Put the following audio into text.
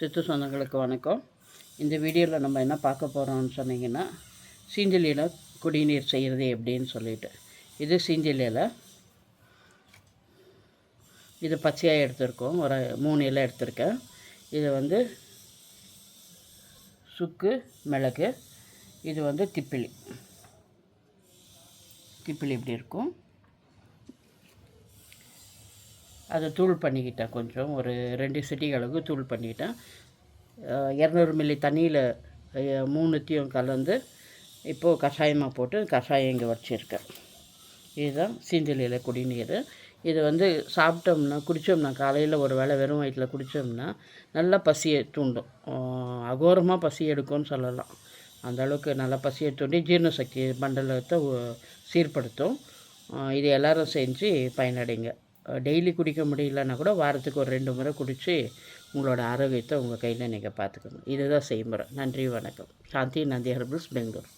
சித்து சொந்தங்களுக்கு வணக்கம். இந்த வீடியோவில் நம்ம என்ன பார்க்க போகிறோம்னு சொன்னிங்கன்னா சீஞ்சலியில் குடிநீர் செய்கிறது எப்படின்னு சொல்லிட்டு. இது சீஞ்சலியில் இது பச்சையாக எடுத்திருக்கோம். ஒரு மூணு இலை எடுத்திருக்கேன். இது வந்து சுக்கு மிளகு இது வந்து திப்பிலி. திப்பிலி இப்படி இருக்கும்? அதை தூள் பண்ணிக்கிட்டேன் கொஞ்சம். ஒரு ரெண்டு சிட்டி அளவுக்கு தூள் பண்ணிக்கிட்டேன் இரநூறு மில்லி தண்ணியில் மூணுத்தையும் கலந்து இப்போது கஷாயமாக போட்டு கஷாயம் இங்கே வச்சுருக்கேன். இதுதான் சீந்தலியில் குடிநீர். இது வந்து சாப்பிட்டோம்னா குடித்தோம்னா காலையில் ஒரு வேளை வெறும் வயிற்றில் குடித்தோம்னா நல்லா பசியை தூண்டும். அகோரமாக பசி எடுக்கும்னு சொல்லலாம். அந்த அளவுக்கு நல்லா பசியை தூண்டி ஜீரண சக்தி மண்டலத்தை சீர்படுத்தும். இது எல்லோரும் செஞ்சு பயனடைங்க. டெய்லி குடிக்க முடியலன்னா கூட வாரத்துக்கு ஒரு ரெண்டு முறை குடித்து உங்களோட ஆரோக்கியத்தை உங்கள் கையில் நீங்கள் பார்த்துக்கணும். இதுதான் செய்முறை. நன்றி வணக்கம். சாந்தி நந்தி ஹெர்பல்ஸ் பெங்களூர்.